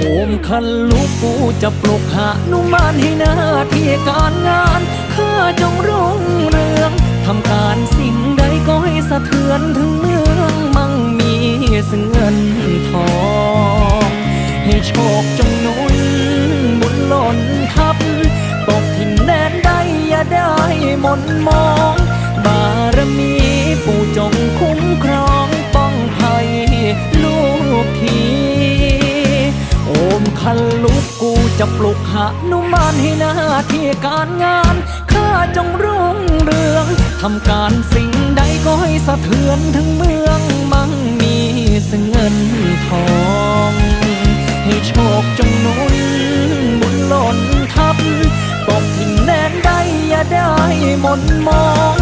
โอมคันลูกกูจะปลุกหานุมานให้หน้าที่การงานข้าจงรุ่งเรืองทำการสิ่งใดก็ให้สะเทือนถึงเมืองมั่งมีซึ่งเงินทองให้โชคจงนุนบุญหล่นทับตกถิ่นแดนใดอย่าได้หมนมอง นลูกกูจะปลุกหานุมานให้หน้าที่การงานข้าจงรุ่งเรืองทำการสิ่งใดก็ให้สะเทือนถึงเมืองมั่งมีซึ่งเงินทอง ให้โชคจงนุนบุญหล่นทับตกถิ่นแดนใดอย่าได้หมนมอง